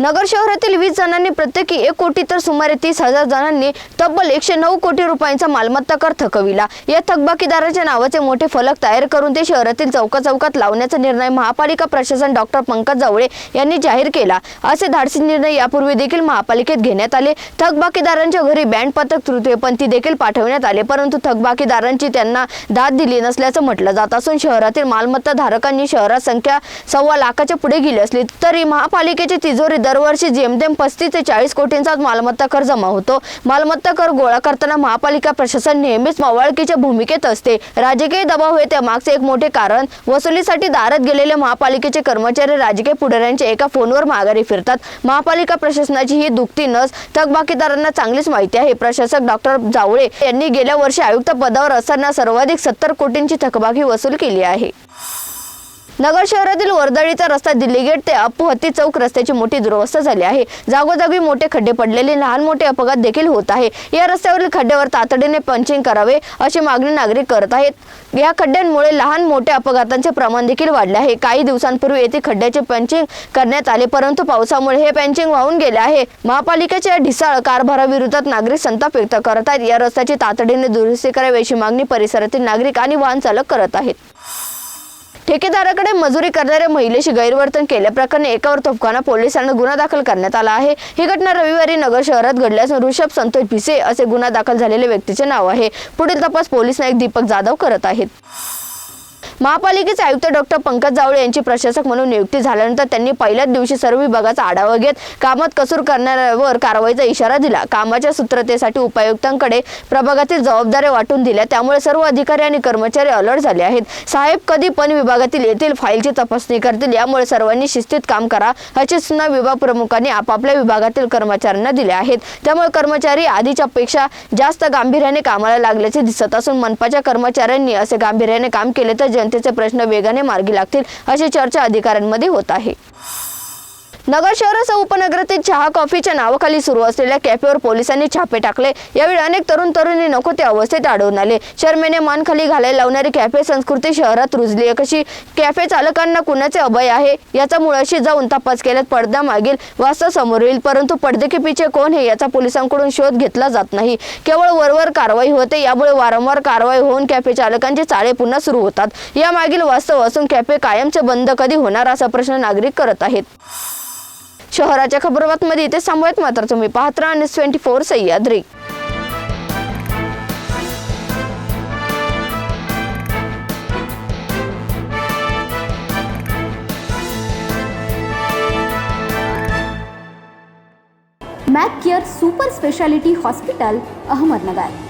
नगर शहरातील वीस जणांनी प्रत्येकी एक कोटी तर सुमारे तीस हजार जणांनी तब्बल एकशे नऊ कोटी रुपयांचा मालमत्ता कर थकविला. या थकबाकीदाराच्या नावाचे मोठे फलक तयार करून ते शहरातील चौका चौकात लावण्याचा निर्णय महापालिका प्रशासन डॉक्टर पंकज जावळे यांनी जाहीर केला. असे धाडसी निर्णय यापूर्वी देखील महापालिकेत घेण्यात आले. थकबाकीदारांच्या घरी बँड पथक तृतीयपंथी देखील पाठवण्यात आले परंतु थकबाकीदारांची त्यांना दाद दिली नसल्याचं म्हटलं जात असून शहरातील मालमत्ता धारकांनी शहरात संख्या सव्वा लाखाच्या पुढे गेली असली तरी महापालिकेची तिजोरी दरवर्षी जेमतेम पस्तीस ते चाळीस कोटींचा मालमत्ता कर जमा होतो. मालमत्ता कर गोळा करताना महापालिका प्रशासन नेहमीच मावळकीच्या भूमिकेत असते. राजकीय दबाव हे त्यामागचे एक मोठे कारण. वसुलीसाठी दारात गेलेले महापालिकेचे कर्मचारी राजकीय पुढाऱ्यांच्या एका फोनवर माघारी फिरतात. महापालिका प्रशासनाची ही दुखती नस थकबाकीदारांना चांगलीच माहिती आहे. प्रशासक डॉक्टर जावळे यांनी गेल्या वर्षी आयुक्त पदावर असताना सर्वाधिक सत्तर कोटींची थकबाकी वसूल केली आहे. नगर शहरातील वर्दळीचा रस्ता दिल्ली गेट ते अपुहत्ती चौक रस्त्याची मोठी दुरवस्था झाली आहे. जागोजागी मोठे खड्डे पडलेले लहान मोठे अपघात देखील होत आहे. या रस्त्यावरील खड्ड्यावर तातडीने पंचिंग करावे अशी मागणी नागरिक करत आहेत. या खड्ड्यांमुळे लहान मोठ्या अपघातांचे प्रमाण देखील वाढले आहे. काही दिवसांपूर्वी येथे खड्ड्याचे पंचिंग करण्यात आले परंतु पावसामुळे हे पंचिंग वाहून गेले आहे. महापालिकेच्या ढिसाळ कारभाराविरोधात नागरिक संताप व्यक्त करत आहेत. या रस्त्याची तातडीने दुरुस्ती करावी अशी मागणी परिसरातील नागरिक आणि वाहन चालक करत आहेत. ठेकेदाराकडे मजुरी करणाऱ्या महिलेशी गैरवर्तन केल्याप्रकरणी एकावर तोफखाना पोलिसांना गुन्हा दाखल करण्यात आला आहे. ही घटना रविवारी नगर शहरात घडली असून ऋषभ संतोष भिसे असे गुन्हा दाखल झालेल्या व्यक्तीचे नाव आहे. पुढील तपास पोलीस नाईक दीपक जाधव करत आहेत. महापालिकेचे आयुक्त डॉक्टर पंकज जावळे यांची प्रशासक म्हणून नियुक्ती झाल्यानंतर त्यांनी पहिल्याच दिवशी सर्व विभागाचा आढावा घेत कामात कसूर करणाऱ्यावर कारवाईचा इशारा दिला. कामाच्या सूत्रतेसाठी उपायुक्तांकडे प्रभागातील जबाबदाऱ्या वाटून दिल्या. त्यामुळे सर्व अधिकारी आणि कर्मचारी अलर्ट झाले आहेत. साहेब कधी पण विभागातील येथील फाईलची तपासणी करतील. यामुळे सर्वांनी शिस्तीत काम करा. अशी सूचना विभाग प्रमुखांनी आपापल्या विभागातील कर्मचाऱ्यांना दिल्या आहेत. त्यामुळे कर्मचारी आधीच्या पेक्षा जास्त गांभीर्याने कामाला लागल्याचे दिसत असून मनपाच्या कर्मचाऱ्यांनी असे गांभीर्याने काम केले तर जनतेचे प्रश्न वेगाने मार्गी लागतील अशी चर्चा अधिकाऱ्यांमध्ये होत आहे. नगर शहरासह उपनगरातील चहा कॉफीच्या नावाखाली सुरू असलेल्या कॅफेवर पोलिसांनी छापे टाकले. यावेळी अनेक तरुण तरुणी नको त्या अवस्थेत आढळून आले. शर्मेने मान खाली घालायला लावणारी कॅफे संस्कृती शहरात रुजली. आहे कशी कॅफे चालकांना कुणाचे अभय आहे? याचा मुळाशी जाऊन तपास केल्यात पडदा मागील वास्तव समोर येईल. परंतु पडदे के कोण हे याचा पोलिसांकडून शोध घेतला जात नाही. केवळ वरवर कारवाई होते. यामुळे वारंवार कारवाई होऊन कॅफे चालकांचे चाळे पुन्हा सुरू होतात. यामागील वास्तव असून कॅफे कायमचे बंद कधी होणार असा प्रश्न नागरिक करत आहेत. शहराच्या खबरबातमध्ये इथे थांबूयात मात्र. तुम्ही पाहत राहा news twenty four Sahyadri Mac Care super speciality hospital Ahmednagar.